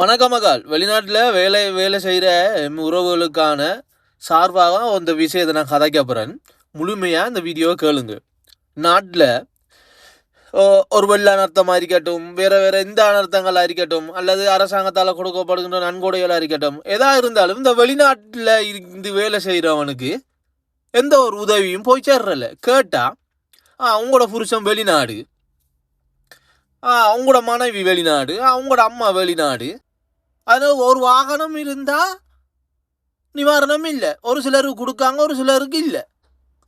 வணக்கம் மகால் வெளிநாட்டில் வேலை வேலை செய்கிற உறவுகளுக்கான சார்பாக அந்த விஷயத்தை நான் கதைக்க போகிறேன் முழுமையாக இந்த வீடியோவை கேளுங்க. நாட்டில் ஒரு வெள்ள அனர்த்தமாக இருக்கட்டும் வேறு வேறு எந்த அனர்த்தங்களாக இருக்கட்டும் அல்லது அரசாங்கத்தால் கொடுக்கப்படுகின்ற நன்கொடைகளாக இருக்கட்டும் எதாக இருந்தாலும் இந்த வெளிநாட்டில் இருந்து வேலை செய்கிறவனுக்கு எந்த ஒரு உதவியும் போய் சேர்றல கேட்டால் ஆ உங்களோட புருஷன் வெளிநாடு. ஆ அவங்களோட மனைவி வெளிநாடு. அவங்களோட அம்மா வெளிநாடு. அது ஒரு வாகனம் இருந்தால் நிவாரணம் இல்லை. ஒரு சிலருக்கு கொடுக்காங்க ஒரு சிலருக்கு இல்லை.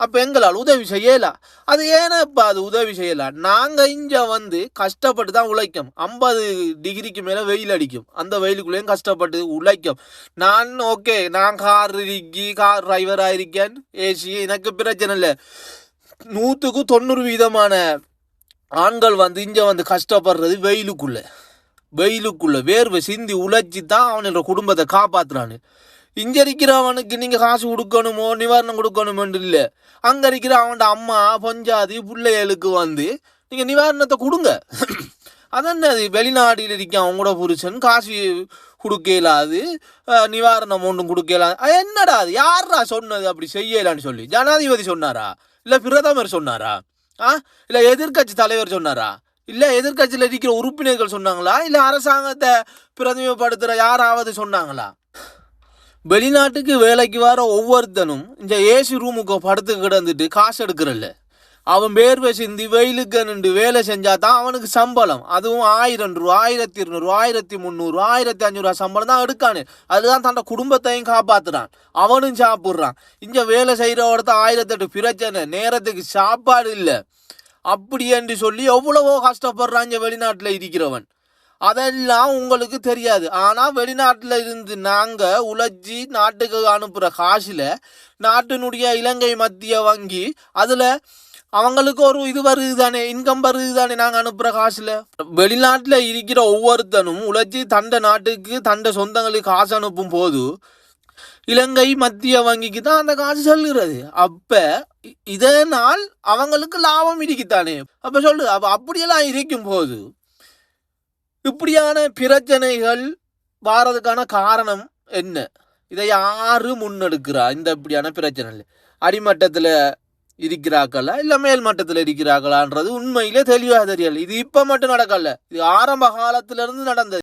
அப்போ எங்களால் உதவி செய்யலாம் அது ஏனப்பா அது உதவி செய்யலாம் நாங்கள் இங்கே வந்து கஷ்டப்பட்டு தான் உழைக்கும். ஐம்பது டிகிரிக்கு மேலே வெயில் அடிக்கும். அந்த வெயிலுக்குள்ளேயும் கஷ்டப்பட்டு உழைக்கும். நான் ஓகே நான் கார் இருக்கி கார் டிரைவராக இருக்கேன். ஏசி எனக்கு பிரச்சனை இல்லை. நூற்றுக்கு தொண்ணூறு வீதமான ஆண்கள் வந்து இங்கே வந்து கஷ்டப்படுறது வெயிலுக்குள்ளே. வெயிலுக்குள்ள வேர்வை சிந்தி உழைச்சி தான் அவனோட குடும்பத்தை காப்பாற்றுறான்னு இங்கே இருக்கிறவனுக்கு நீங்கள் காசு கொடுக்கணுமோ நிவாரணம் கொடுக்கணுமோன்னு இல்லை. அங்கே இருக்கிற அவனோட அம்மா பஞ்சாதி பிள்ளைகளுக்கு வந்து நீங்கள் நிவாரணத்தை கொடுங்க. அதென்னது வெளிநாட்டில் இருக்க அவங்களோட புருஷன் காசு கொடுக்க இயலாது நிவாரணம் ஒன்றும் கொடுக்க இயலாது அது என்னடா அது? யாரா சொன்னது அப்படி செய்யலான்னு சொல்லி? ஜனாதிபதி சொன்னாரா? இல்லை பிரதமர் சொன்னாரா? ஆ? இல்லை எதிர்க்கட்சி தலைவர் சொன்னாரா? இல்லை எதிர்க்கட்சியில் இருக்கிற உறுப்பினர்கள் சொன்னாங்களா? இல்லை அரசாங்கத்தை பிரதிமப்படுத்துகிற யாராவது சொன்னாங்களா? வெளிநாட்டுக்கு வேலைக்கு வர ஒவ்வொருத்தனும் இந்த ஏசி ரூமுக்கு படுத்து கிடந்துட்டு காசு எடுக்கிறல்ல. அவன் வேர்வை சிந்தி வெயிலுக்கு நின்று வேலை செஞ்சா தான் அவனுக்கு சம்பளம். அதுவும் ஆயிரம் ரூபா ஆயிரத்தி இருநூறு ஆயிரத்தி முந்நூறு ஆயிரத்தி அஞ்சூறுவா சம்பளம் தான் எடுக்கானு. அதுதான் தன்னோட குடும்பத்தையும் காப்பாத்துறான். அவனும் சாப்பிட்றான். இங்கே வேலை செய்கிற ஒருத்த ஆயிரத்தெட்டு பிரச்சனை நேரத்துக்கு சாப்பாடு இல்லை. அப்படி என்று சொல்லி எவ்வளவோ கஷ்டப்படுறாங்க வெளிநாட்டில் இருக்கிறவன். அதெல்லாம் உங்களுக்கு தெரியாது. ஆனால் வெளிநாட்டில் இருந்து நாங்கள் உழைச்சி நாட்டுக்கு அனுப்புகிற காசில் நாட்டினுடைய இலங்கை மத்திய வங்கி அதில் அவங்களுக்கு ஒரு இது வருது தானே இன்கம் வருது தானே நாங்கள் அனுப்புகிற காசில்? வெளிநாட்டில் இருக்கிற ஒவ்வொருத்தனும் உழைச்சி தண்ட நாட்டுக்கு தண்ட சொந்தங்களுக்கு காசு அனுப்பும் போது இலங்கை மத்திய வங்கிக்கு தான் அந்த காசு சொல்லுகிறது. அப்ப இதனால் அவங்களுக்கு லாபம் இருக்குத்தானே அப்ப சொல்லு அப்ப அப்படியெல்லாம் இருக்கும் போது இப்படியான பிரச்சனைகள் வாரதுக்கான காரணம் என்ன? இதை யாரு முன்னெடுக்கிறா? இந்த இப்படியான பிரச்சனை அடிமட்டத்தில் இருக்கிறாக்களா இல்லை மேல் மட்டத்தில் இருக்கிறார்களான்றது உண்மையிலே தெளிவாக தெரியல. இது இப்போ மட்டும் நடக்கல. இது ஆரம்ப காலத்திலிருந்து நடந்தது.